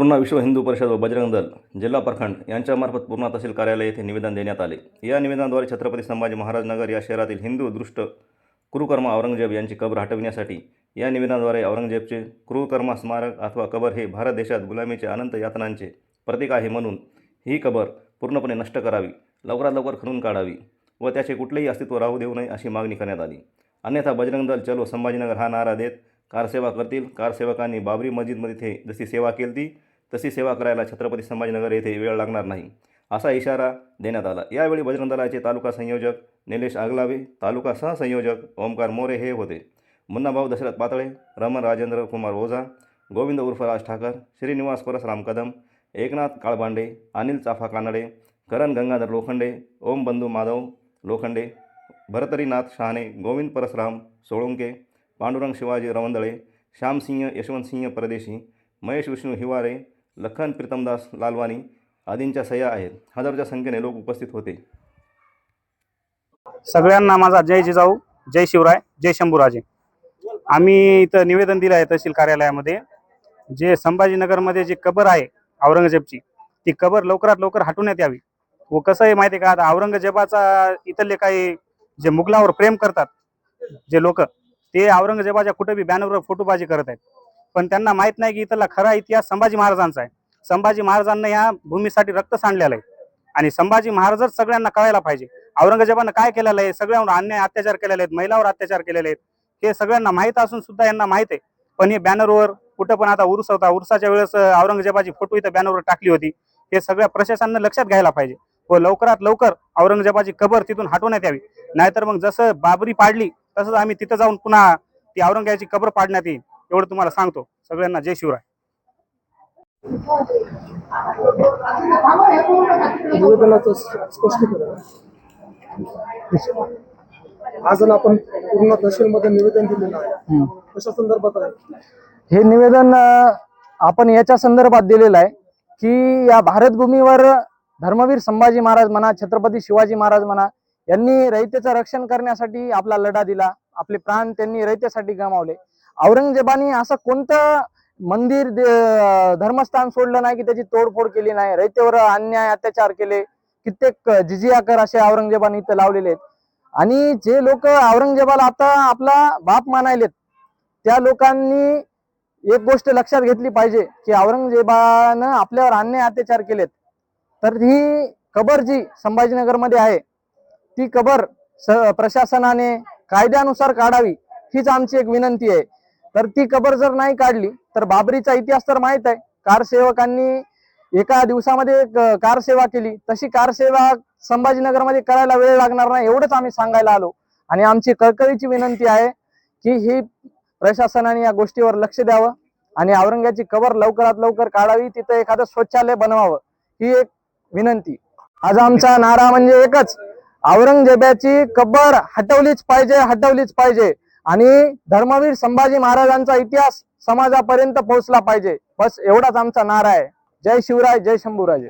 पूर्ण विश्व हिंदू परिषद व बजरंग दल जिल्हा प्रखंड यांच्यामार्फत पूर्णा तहसील कार्यालय येथे निवेदन देण्यात आले. या निवेदनाद्वारे छत्रपती संभाजी महाराज नगर या शहरातील हिंदू दृष्ट कुरुकर्म औरंगजेब यांची कबर हटविण्यासाठी या निवेदनाद्वारे औरंगजेबचे कुरुकर्मा स्मारक अथवा कबर हे भारत देशात गुलामीचे अनंत यातनांचे प्रतीक आहे म्हणून ही कबर पूर्णपणे नष्ट करावी लवकरात लवकर खणून काढावी व त्याचे कुठलेही अस्तित्व राहू देऊ नये अशी मागणी करण्यात आली. अन्यथा बजरंग दल चलो संभाजीनगर हा नारा देत कारसेवा करतील. कारसेवकांनी बाबरी मस्जिदमध्ये जशी सेवा केली ती तशी सेवा करायला छत्रपती संभाजीनगर येथे वेळ लागणार नाही असा इशारा देण्यात आला. यावेळी बजरंग दलाचे तालुका संयोजक निलेश आगलावे तालुका सहसंयोजक ओमकार मोरे हे होते. मुन्नाभाऊ दशरथ पातळे रमण राजेंद्र कुमार ओझा गोविंद उर्फ राज ठाकर श्रीनिवास परसराम कदम एकनाथ काळबांडे अनिल चाफा कानडे करण गंगाधर लोखंडे ओम बंधू माधव लोखंडे भरतरीनाथ शहाणे गोविंद परसराम सोळुंके पांडुरंग शिवाजी रवंदळे श्यामसिंह यशवंतसिंह परदेशी महेश विष्णू हिवारे लखन प्रीतमदास लालवानी आदींच्या सह्या आहेत. हजारोच्या संख्येने लोक उपस्थित होते. सगळ्यांना माझा जय जिजाऊ जय शिवराय जय शंभूराजे. आम्ही इथं निवेदन दिलं आहे तहसील कार्यालयामध्ये. जे संभाजीनगरमध्ये जी कबर आहे औरंगजेबची ती कबर लवकरात लवकर हटवण्यात यावी. व कसं आहे माहिती आहे का? आता औरंगजेबाचा इथले काही जे मुघलावर प्रेम करतात जे लोक ते औरंगजेबाच्या कुठे बी बॅनरवर फोटोबाजी करत आहेत. पण त्यांना माहीत नाही की इथला खरा इतिहास संभाजी महाराजांचा आहे. संभाजी महाराजांना या भूमीसाठी रक्त सांडलेलं आहे. आणि संभाजी महाराजच सगळ्यांना कळायला पाहिजे औरंगजेबानं काय केलेलं आहे? सगळ्यांवर अन्याय अत्याचार केलेले आहेत महिलावर अत्याचार केलेले आहेत. हे सगळ्यांना माहीत असून सुद्धा यांना माहीत आहे. पण हे बॅनरवर कुठं पण आता उर्स होता. उर्साच्या वेळेस औरंगजेबाची फोटो इथं बॅनरवर टाकली होती. हे सगळ्या प्रशासनानं लक्षात घ्यायला पाहिजे. व लवकरात लवकर औरंगजेबाची कबर तिथून हटवण्यात यावी. नाहीतर मग जसं बाबरी पाडली तसंच आम्ही तिथं जाऊन पुन्हा ती औरंगजेबाची कबर पाडण्यात येईल. एवढं तुम्हाला सांगतो. सगळ्यांना जय शिवराय. आज आपण पूर्ण तहसीलमध्ये निवेदन दिलेलं आहे कशा संदर्भात आहे? हे निवेदन आपण याच्या संदर्भात दिलेलं आहे की या भारतभूमीवर धर्मवीर संभाजी महाराज म्हणा छत्रपती शिवाजी महाराज म्हणा यांनी रयतेचं रक्षण करण्यासाठी आपला लढा दिला. आपले प्राण त्यांनी रयतेसाठी गमावले. औरंगजेबाने असं कोणतं मंदिर धर्मस्थान सोडलं नाही की त्याची तोडफोड केली नाही रयतेवर अन्याय अत्याचार केले कित्येक जिजिया कर असे औरंगजेबाने इथं लावलेले आहेत. आणि जे लोक औरंगजेबाला आता आपला बाप मानायलेत त्या लोकांनी एक गोष्ट लक्षात घेतली पाहिजे की औरंगजेबानं आपल्यावर अन्याय अत्याचार केलेत. तर ही कबर जी संभाजीनगरमध्ये आहे ती कबर स प्रशासनाने कायद्यानुसार काढावी हीच आमची एक विनंती आहे. तर ती कबर जर नाही काढली तर बाबरीचा इतिहास तर माहीत आहे. कारसेवकांनी एका दिवसामध्ये कार कारसेवा केली. तशी कारसेवा संभाजीनगरमध्ये करायला वेळ लागणार नाही एवढंच आम्ही सांगायला आलो. आणि आमची कळकळीची विनंती आहे की ही प्रशासनाने या गोष्टीवर लक्ष द्यावं आणि औरंगाची कबर लवकरात लवकर काढावी तिथं एखादं शौचालय बनवावं ही एक विनंती. आज आमचा नारा म्हणजे एकच औरंगजेबाची कबर हटवलीच पाहिजे हटवलीच पाहिजे. आणि धर्मवीर संभाजी महाराजांचा इतिहास समाजापर्यंत पोहोचला पाहिजे. बस एवढाच आमचा नारा आहे. जय शिवराय जय शंभूराजे.